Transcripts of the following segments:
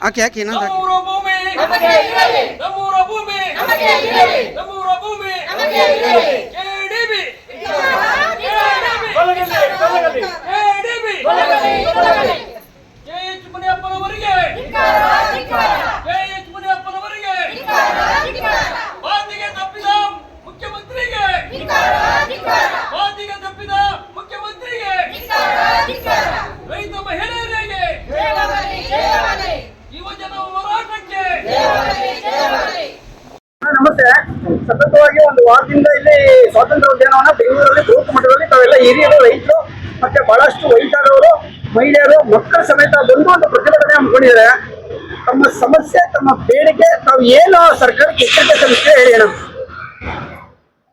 ಆಕೆ ಯಾಕೆ ಇನ್ನೊಂದು ಭೂಮಿ. ಸತತವಾಗಿ ಒಂದು ವಾರದಿಂದ ಇಲ್ಲಿ ಸ್ವಾತಂತ್ರ್ಯ ಉದ್ಯಾನವನ ಬೆಂಗಳೂರಲ್ಲಿ ಬೃಹತ್ ಮಟ್ಟದಲ್ಲಿ ತಾವೆಲ್ಲ ಹಿರಿಯರು, ರೈತರು ಮತ್ತೆ ಬಹಳಷ್ಟು ವಯಸ್ಸಾದವರು ಮಹಿಳೆಯರು, ಮಕ್ಕಳ ಸಮೇತ ಬಂದು ಒಂದು ಪ್ರತಿಭಟನೆ ಹಮ್ಮಿಕೊಂಡಿದ್ದಾರೆ. ತಮ್ಮ ಸಮಸ್ಯೆ, ತಮ್ಮ ಬೇಡಿಕೆ, ತಾವು ಏನು ಸರ್ಕಾರಕ್ಕೆ ಎಚ್ಚರಿಕೆ ಸಮಸ್ಯೆ ಹೇಳಿ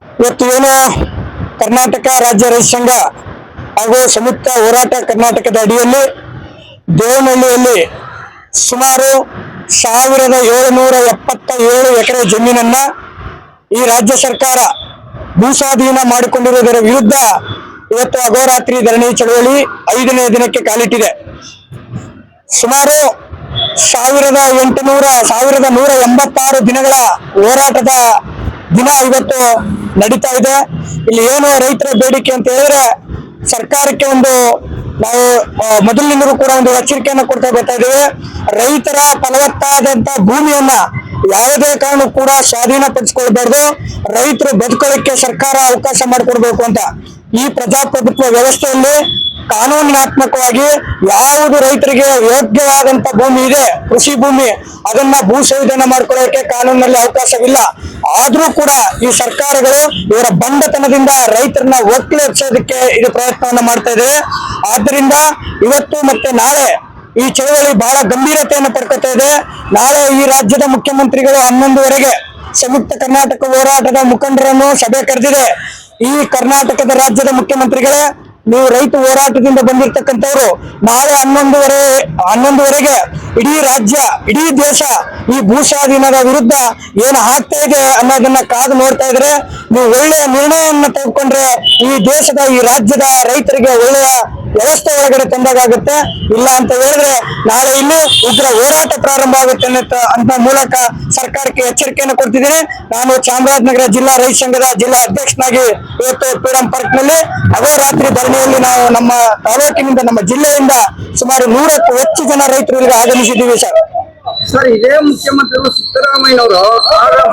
ಇವತ್ತು ಏನು ಕರ್ನಾಟಕ ರಾಜ್ಯ ರೈತ ಸಂಘ ಹಾಗೂ ಸಂಯುಕ್ತ ಹೋರಾಟ ಕರ್ನಾಟಕದ ಅಡಿಯಲ್ಲಿ ದೇವನಹಳ್ಳಿಯಲ್ಲಿ ಸುಮಾರು ಸಾವಿರದ ಏಳುನೂರ ಎಪ್ಪತ್ತ ಏಳು ಎಕರೆ ಜಮೀನನ್ನ ಈ ರಾಜ್ಯ ಸರ್ಕಾರ ಭೂಸ್ವಾಧೀನ ಮಾಡಿಕೊಂಡಿರುವುದರ ವಿರುದ್ಧ ಇವತ್ತು ಅಗೋರಾತ್ರಿ ಧರಣಿ ಚಳವಳಿ ಐದನೇ ದಿನಕ್ಕೆ ಕಾಲಿಟ್ಟಿದೆ. ಸುಮಾರು ಸಾವಿರದ ಎಂಟುನೂರ, ಸಾವಿರದ ನೂರ ಎಂಬತ್ತಾರು ದಿನಗಳ ಹೋರಾಟದ ದಿನ ಇವತ್ತು ನಡೀತಾ ಇದೆ. ಇಲ್ಲಿ ಏನು ರೈತರ ಬೇಡಿಕೆ ಅಂತ ಹೇಳಿದ್ರೆ ಸರ್ಕಾರಕ್ಕೆ ಒಂದು ನಾವು ಮೊದಲಿನಿಂದಲೂ ಕೂಡ ಒಂದು ಎಚ್ಚರಿಕೆಯನ್ನು ಕೊಡ್ತಾ ಬರ್ತಾ ಇದ್ದೇವೆ. ರೈತರ ಫಲವತ್ತಾದಂತ ಭೂಮಿಯನ್ನ ಯಾವುದೇ ಕಾರಣಕ್ಕೂ ಕೂಡ ಸ್ವಾಧೀನಪಡಿಸಿಕೊಳ್ಬಾರ್ದು ರೈತರು ಬದುಕೊಳ್ಳಿಕ್ಕೆ ಸರ್ಕಾರ ಅವಕಾಶ ಮಾಡಿಕೊಡ್ಬೇಕು ಅಂತ. ಈ ಪ್ರಜಾಪ್ರಭುತ್ವ ವ್ಯವಸ್ಥೆಯಲ್ಲಿ ಕಾನೂನಾತ್ಮಕವಾಗಿ ಯಾವುದು ರೈತರಿಗೆ ಯೋಗ್ಯವಾದಂತ ಭೂಮಿ ಇದೆ, ಕೃಷಿ ಭೂಮಿ, ಅದನ್ನ ಭೂ ಸಂವಿಧಾನ ಮಾಡ್ಕೊಳ್ಳೋಕೆ ಕಾನೂನಿನಲ್ಲಿ ಅವಕಾಶವಿಲ್ಲ. ಆದ್ರೂ ಕೂಡ ಈ ಸರ್ಕಾರಗಳು ಇವರ ಬಂಡತನದಿಂದ ರೈತರನ್ನ ಒಕ್ಕಲೆಬ್ಸೋದಕ್ಕೆ ಇದು ಪ್ರಯತ್ನವನ್ನ ಮಾಡ್ತಾ ಇದೆ ಆದ್ರಿಂದ ಇವತ್ತು ಮತ್ತೆ ನಾಳೆ ಈ ಚಳವಳಿ ಬಹಳ ಗಂಭೀರತೆಯನ್ನು ಪಡ್ಕೊತಾ ಇದೆ. ನಾಳೆ ಈ ರಾಜ್ಯದ ಮುಖ್ಯಮಂತ್ರಿಗಳು ಹನ್ನೊಂದುವರೆಗೆ ಸಂಯುಕ್ತ ಕರ್ನಾಟಕ ಹೋರಾಟದ ಮುಖಂಡರನ್ನು ಸಭೆ ಕರೆದಿದೆ. ಈ ಕರ್ನಾಟಕದ ರಾಜ್ಯದ ಮುಖ್ಯಮಂತ್ರಿಗಳೇ, ನೀವು ರೈತ ಹೋರಾಟದಿಂದ ಬಂದಿರತಕ್ಕಂಥವ್ರು, ನಾಳೆ ಹನ್ನೊಂದುವರೆ, ಹನ್ನೊಂದುವರೆಗೆ ಇಡೀ ರಾಜ್ಯ, ಇಡೀ ದೇಶ ಈ ಭೂಸ್ವಾಧೀನದ ವಿರುದ್ಧ ಏನು ಆಗ್ತಾ ಇದೆ ಅನ್ನೋದನ್ನ ಕಾದು ನೋಡ್ತಾ ಇದ್ರೆ, ನೀವು ಒಳ್ಳೆಯ ನಿರ್ಣಯವನ್ನು ತೆಗೆದುಕೊಂಡ್ರೆ ಈ ದೇಶದ, ಈ ರಾಜ್ಯದ ರೈತರಿಗೆ ಒಳ್ಳೆಯ ವ್ಯವಸ್ಥೆ ಒಳಗಡೆ ತಂದಾಗುತ್ತೆ ಇಲ್ಲ ಅಂತ ಹೇಳಿದ್ರೆ ನಾಳೆ ಇನ್ನೂ ಉಗ್ರ ಹೋರಾಟ ಪ್ರಾರಂಭ ಆಗುತ್ತೆ ಅಂತ ಮೂಲಕ ಸರ್ಕಾರಕ್ಕೆ ಎಚ್ಚರಿಕೆಯನ್ನು ಕೊಡ್ತಿದ್ದೀನಿ. ನಾನು ಚಾಮರಾಜನಗರ ಜಿಲ್ಲಾ ರೈತ ಸಂಘದ ಜಿಲ್ಲಾ ಅಧ್ಯಕ್ಷನಾಗಿ ಇವತ್ತು ಫ್ರೀಡಂ ಪಾರ್ಕ್ನಲ್ಲಿ ಅಹೋರಾತ್ರಿ ಧರಣಿಯಲ್ಲಿ ನಾವು ನಮ್ಮ ತಾಲೂಕಿನಿಂದ ನಮ್ಮ ಜಿಲ್ಲೆಯಿಂದ ಸುಮಾರು ನೂರಕ್ಕೂ ಹೆಚ್ಚು ಜನ ರೈತರು ಇಲ್ಲಿಗೆ ಆಗಮಿಸಿದ್ದೀವಿ ಸರ್. ಸರ್, ಇದೇ ಮುಖ್ಯಮಂತ್ರಿಗಳು ಸಿದ್ದರಾಮಯ್ಯನವರು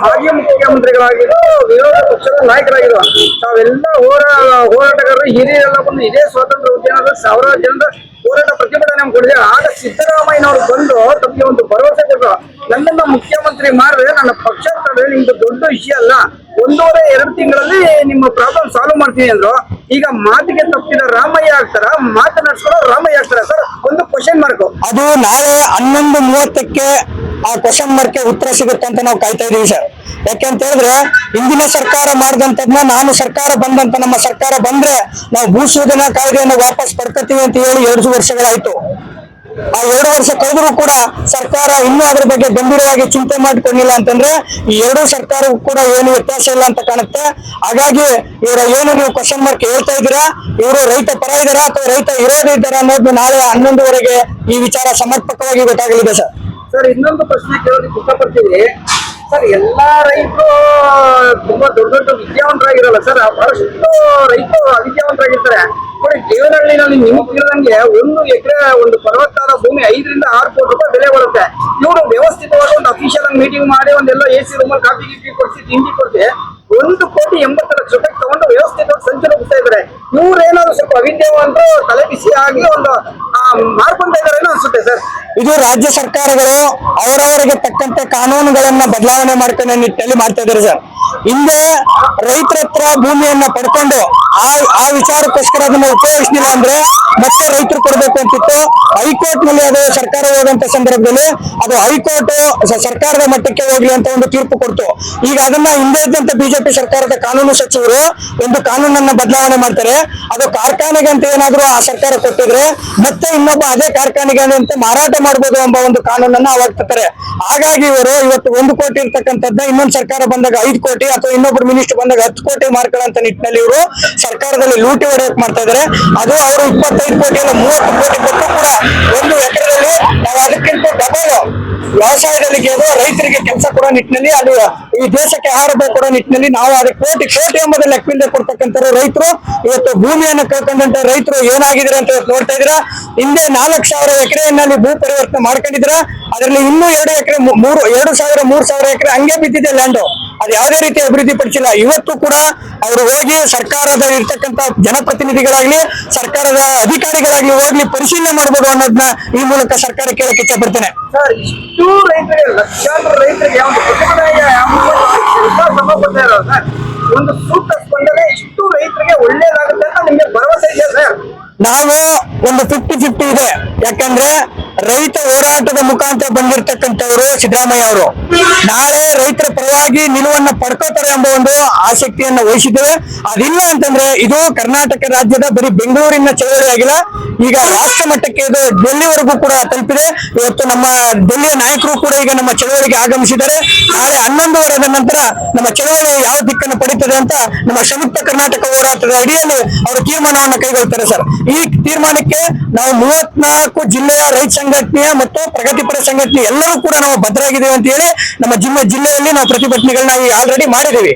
ಮಾಜಿ ಮುಖ್ಯಮಂತ್ರಿಗಳಾಗಿದ್ದು ವಿರೋಧ ಪಕ್ಷದ ನಾಯಕರಾಗಿರುವ ತಾವೆಲ್ಲ ಹೋರಾ ಹೋರಾಟಗಾರರು ಬಂದು ಇದೇ ಸ್ವಾತಂತ್ರ್ಯ ಉದ್ಯಾನದಲ್ಲಿ ಸಾವಿರಾರು ಜನರ ಹೋರಾಟ ಪ್ರತಿಭಟನೆ ಕೊಡಿದೆ ಆಗ ಸಿದ್ದರಾಮಯ್ಯನವರು ಬಂದು ತಮಗೆ ಒಂದು ಭರವಸೆ ಕೊಟ್ಟರು ನನ್ನನ್ನ ಮುಖ್ಯಮಂತ್ರಿ ಮಾಡಿದ್ರೆ ನನ್ನ ಪಕ್ಷ ನಿಮ್ದು ದೊಡ್ಡ ವಿಷಯ ಅಲ್ಲ. ಒಂದೂವರೆ ಎರಡು ತಿಂಗಳಲ್ಲಿ ನಿಮ್ಮ ಪ್ರಾಬ್ಲಮ್ ಸಾಲ್ವ್ ಮಾಡ್ತೀನಿ ಅಂದ್ರು. ಈಗ ಮಾತಿಗೆ ತಪ್ಪಿದ ರಾಮಯ್ಯ ಆಗ್ತಾರ? ಮಾತನಾಡ್ಸ್ಕೊಳ್ಳೋ ರಾಮಯ್ಯ ಆಗ್ತಾರ? ಸರ್, ಒಂದು ಕ್ವಶನ್ ಮಾರ್ಕ್ ಅದು ನಾಳೆ ಹನ್ನೊಂದು ಮೂವತ್ತಕ್ಕೆ ಆ ಕ್ವಶನ್ ಮಾರ್ಕ್ ಉತ್ತರ ಸಿಗುತ್ತೆ ಅಂತ ನಾವು ಕಾಯ್ತಾ ಇದೀವಿ ಸರ್. ಯಾಕೆಂತ ಹೇಳಿದ್ರೆ, ಹಿಂದಿನ ಸರ್ಕಾರ ಮಾಡಿದಂತದ್ನ ನಾನು ಸರ್ಕಾರ ಬಂದಂತ ನಮ್ಮ ಸರ್ಕಾರ ಬಂದ್ರೆ ನಾವು ಭೂಶೋಧನಾ ಕಾಯ್ದೆಯನ್ನು ವಾಪಸ್ ಪಡ್ಕೊತೀವಿ ಅಂತ ಹೇಳಿ ಎರಡು ವರ್ಷಗಳಾಯ್ತು. ಆ ವರ್ಷ ಕಳೆದರೂ ಕೂಡ ಸರ್ಕಾರ ಇನ್ನೂ ಅದ್ರ ಬಗ್ಗೆ ಗಂಭೀರವಾಗಿ ಚಿಂತೆ ಮಾಡಿಕೊಂಡಿಲ್ಲ ಅಂತಂದ್ರೆ ಈ ಎರಡೂ ಸರ್ಕಾರಕ್ಕೂ ಕೂಡ ಏನು ವ್ಯತ್ಯಾಸ ಇಲ್ಲ ಅಂತ ಕಾಣುತ್ತೆ. ಹಾಗಾಗಿ ಇವರ ಏನು ನೀವು ಕ್ವಶನ್ ಮಾರ್ಕ್ ಹೇಳ್ತಾ ಇದ್ದೀರಾ? ಇವರು ರೈತ ಪರ ಇದ್ದಾರಾ ಅಥವಾ ರೈತ ವಿರೋಧ ಇದ್ದಾರಾ ಅನ್ನೋದು ನಾಳೆ ಹನ್ನೊಂದುವರೆಗೆ ಈ ವಿಚಾರ ಸಮರ್ಪಕವಾಗಿ ಗೊತ್ತಾಗಲಿದೆ ಸರ್. ಸರ್, ಇನ್ನೊಂದು ಪ್ರಶ್ನೆ ಕೇಳೋದಕ್ಕೆ ಇಷ್ಟಪಡ್ತೀನಿ. ಸರ್, ಎಲ್ಲಾ ರೈತರು ತುಂಬಾ ದೊಡ್ಡ ದೊಡ್ಡ ವಿದ್ಯಾವಂತರಾಗಿರಲ್ಲ ಸರ್. ಬಹಳಷ್ಟು ರೈತರು ಅವಿದ್ಯಾವಂತರಾಗಿರ್ತಾರೆ. ನೋಡಿ ದೇವನಹಳ್ಳಿನಲ್ಲಿ ನಿಮಗೆ ಒಂದು ಎಕರೆ ಒಂದು ಫಲವತ್ತಾದ ಭೂಮಿ ಐದರಿಂದ ಆರು ಕೋಟಿ ರೂಪಾಯಿ ಬೆಲೆ ಬರುತ್ತೆ. ಇವರು ವ್ಯವಸ್ಥಿತವಾಗಿ ಒಂದು ಅಫಿಷಿಯಲ್ ಆಗಿ ಮೀಟಿಂಗ್ ಮಾಡಿ ಒಂದೆಲ್ಲ ಎ ಸಿ ರೂಮಲ್ಲಿ ಕಾಫಿ ಗಿಫಿ ಕೊಡಿಸಿ ತಿಂಡಿ ಕೊಡಿಸಿ ಒಂದು ಕೋಟಿ ಎಂಬತ್ತು ಲಕ್ಷ ರೂಪಾಯಿ ತಗೊಂಡು ವ್ಯವಸ್ಥಿತವಾಗಿ ಸಂಚು ರೂಪಿಸ್ತಾ ಇದ್ದಾರೆ. ಇವ್ರೇನಾದ್ರು ಸ್ವಲ್ಪ ಅವಿದ್ಯಾವಂತರು ತಲೆ ಬಿಸಿ ಆಗಿ ಒಂದು ಆ, ಮಾಡ್ಕೊಂತ ಇದಾರೆ ಅನ್ಸುತ್ತೆ ಸರ್. ಇದು ರಾಜ್ಯ ಸರ್ಕಾರಗಳು ಅವರವರಿಗೆ ತಕ್ಕಂತೆ ಕಾನೂನುಗಳನ್ನ ಬದಲಾವಣೆ ಮಾಡ್ಕೊಂಡ ನಿಟ್ಟಲ್ಲಿ ಮಾಡ್ತಾ ಇದ್ದಾರೆ ಸರ್. ಹಿಂದೆ ರೈತರ ಹತ್ರ ಭೂಮಿಯನ್ನ ಪಡ್ಕೊಂಡು ಆ ಆ ವಿಚಾರಕ್ಕೋಸ್ಕರ ಅದನ್ನ ಉಪಯೋಗಿಸಲಿಲ್ಲ ಅಂದ್ರೆ ಮತ್ತೆ ರೈತರು ಕೊಡಬೇಕು ಅಂತಿತ್ತು. ಹೈಕೋರ್ಟ್ನಲ್ಲಿ ಅದು ಸರ್ಕಾರ ಹೋದಂತ ಸಂದರ್ಭದಲ್ಲಿ ಅದು ಹೈಕೋರ್ಟ್ ಸರ್ಕಾರದ ಮಟ್ಟಕ್ಕೆ ಹೋಗ್ಲಿ ಅಂತ ಒಂದು ತೀರ್ಪು ಕೊಡ್ತು. ಈಗ ಅದನ್ನ ಹಿಂದೆ ಇದ್ದಂತ ಬಿಜೆಪಿ ಸರ್ಕಾರದ ಕಾನೂನು ಸಚಿವರು ಒಂದು ಕಾನೂನನ್ನ ಬದಲಾವಣೆ ಮಾಡ್ತಾರೆ. ಅದು ಕಾರ್ಖಾನೆಗೆ ಅಂತ ಏನಾದ್ರೂ ಆ ಸರ್ಕಾರ ಕೊಟ್ಟಿದ್ರೆ ಮತ್ತೆ ಇನ್ನೊಬ್ಬ ಅದೇ ಕಾರ್ಖಾನೆಗೆ ಅಂತ ಮಾರಾಟ ಮಾಡಬಹುದು ಎಂಬ ಒಂದು ಕಾನೂನನ್ನ ಅವಾಗ್ತಾರೆ ಹಾಗಾಗಿ ಇವರು ಇವತ್ತು ಒಂದು ಕೋಟಿ ಇರ್ತಕ್ಕಂಥದ್ದ ಇನ್ನೊಂದು ಸರ್ಕಾರ ಬಂದಾಗ ಐದು ಕೋಟಿ ಅಥವಾ ಇನ್ನೊಬ್ರು ಮಿನಿಸ್ಟರ್ ಬಂದಾಗ ಹತ್ತು ಕೋಟಿ ಮಾರ್ಕೊಳ್ಳೋಂತ ನಿಟ್ಟಿನಲ್ಲಿ ಇವರು ಸರ್ಕಾರದಲ್ಲಿ ಲೂಟಿ ಹೊಡೆಯಕ್ ಮಾಡ್ತಾ ಇದಾರೆ ಅದು ಅವರು ಇಪ್ಪತ್ತೈದು ಕೋಟಿ ಅಲ್ಲ, ಮೂವತ್ತು ಕೋಟಿ ಕೊಟ್ಟು ಕೂಡ ಒಂದು ಎಕರೆದಲ್ಲಿ ನಾವು ಅದಕ್ಕಿಂತ ಡಬಲ್ ವ್ಯವಸಾಯದಲ್ಲಿ ರೈತರಿಗೆ ಕೆಲಸ ಕೊಡೋ ನಿಟ್ಟಿನಲ್ಲಿ ಅದು ಈ ದೇಶಕ್ಕೆ ಆಹಾರ ಕೊಡೋ ನಿಟ್ಟಿನಲ್ಲಿ ನಾವು ಅದಕ್ಕೆ ಕೋಟಿ ಕೋಟಿ ಎಂಬ ಲೆಕ್ಕವಿಲ್ಲದೆ ಕೊಡ್ತಕ್ಕಂಥ ರೈತರು. ಇವತ್ತು ಭೂಮಿಯನ್ನು ಕಳ್ಕೊಂಡಂತ ರೈತರು ಏನಾಗಿದ್ರೆ ಅಂತ ನೋಡ್ತಾ ಇದ್ರ ಹಿಂದೆ ನಾಲ್ಕು ಸಾವಿರ ಎಕರೆಯಲ್ಲಿ ಭೂ ಪರಿವರ್ತನೆ ಮಾಡ್ಕೊಂಡಿದ್ರ ಅದರಲ್ಲಿ ಇನ್ನೂ ಎರಡು ಎಕರೆ ಮೂರು ಎರಡು ಸಾವಿರ, ಮೂರು ಸಾವಿರ ಎಕರೆ ಹಂಗೆ ಬಿದ್ದಿದೆ ಲ್ಯಾಂಡ್ ಅದು ಯಾವುದೇ ರೀತಿ ಅಭಿವೃದ್ಧಿ ಪಡಿಸಿಲ್ಲ. ಇವತ್ತು ಕೂಡ ಅವರು ಹೋಗಿ ಸರ್ಕಾರದ ಇರ್ತಕ್ಕಂಥ ಜನಪ್ರತಿನಿಧಿಗಳಾಗ್ಲಿ ಸರ್ಕಾರದ ಅಧಿಕಾರಿಗಳಾಗ್ಲಿ ಹೋಗ್ಲಿ ಪರಿಶೀಲನೆ ಮಾಡ್ಬೋದು ಅನ್ನೋದನ್ನ ಈ ಮೂಲಕ ಸರ್ಕಾರ ಕೇಳಕ್ಕೆ ಇಚ್ಛೆ ಪಡ್ತೇನೆ. ಒಂದು ಸೂಕ್ತ ಸ್ಪಂದನೆ ಇಷ್ಟು ರೈತರಿಗೆ ಒಳ್ಳೇದಾಗುತ್ತೆ ಅಂತ ನಿಮ್ಗೆ ಭರವಸೆ ಇದೆ ಸರ್? ನಾವು ಒಂದು ಫಿಫ್ಟಿ ಫಿಫ್ಟಿ ಇದೆ. ಯಾಕಂದ್ರೆ ರೈತ ಹೋರಾಟದ ಮುಖಾಂತರ ಬಂದಿರತಕ್ಕಂಥವ್ರು ಸಿದ್ದರಾಮಯ್ಯ ಅವರು. ನಾಳೆ ರೈತರ ಪರವಾಗಿ ನಿಲುವನ್ನ ಪಡ್ಕೋತಾರೆ ಎಂಬ ಒಂದು ಆಸಕ್ತಿಯನ್ನ ವಹಿಸಿದ್ದೇವೆ ಅದಿಲ್ಲ ಅಂತಂದ್ರೆ ಇದು ಕರ್ನಾಟಕ ರಾಜ್ಯದ ಬರೀ ಬೆಂಗಳೂರಿನ ಚಳವಳಿ ಆಗಿಲ್ಲ. ಈಗ ರಾಷ್ಟ್ರ ಮಟ್ಟಕ್ಕೆ ಇದು ಡೆಲ್ಲಿವರೆಗೂ ಕೂಡ ತಲುಪಿದೆ. ಇವತ್ತು ನಮ್ಮ ಡೆಲ್ಲಿಯ ನಾಯಕರು ಕೂಡ ಈಗ ನಮ್ಮ ಚಳವಳಿಗೆ ಆಗಮಿಸಿದ್ದಾರೆ. ನಾಳೆ ಹನ್ನೊಂದುವರೆದ ನಂತರ ನಮ್ಮ ಚಳವಳಿ ಯಾವ ದಿಕ್ಕನ್ನು ಪಡೀತದೆ ಅಂತ ನಮ್ಮ ಸಂಯುಕ್ತ ಕರ್ನಾಟಕ ಹೋರಾಟದ ಅಡಿಯಲ್ಲಿ ಅವರು ತೀರ್ಮಾನವನ್ನು ಕೈಗೊಳ್ತಾರೆ ಸರ್. ಈ ತೀರ್ಮಾನಕ್ಕೆ ನಾವು ಮೂವತ್ನಾಲ್ಕು ಜಿಲ್ಲೆಯ ರೈತ ಸಂಘಟನೆಯ ಮತ್ತು ಪ್ರಗತಿಪರ ಸಂಘಟನೆ ಎಲ್ಲರೂ ಕೂಡ ನಾವು ಭದ್ರಾಗಿದ್ದೇವೆ ಅಂತ ಹೇಳಿ ನಮ್ಮ ಜಿಲ್ಲೆ ಜಿಲ್ಲೆಯಲ್ಲಿ ನಾವು ಪ್ರತಿಭಟನೆಗಳನ್ನ ಆಲ್ರೆಡಿ ಮಾಡಿದ್ದೀವಿ.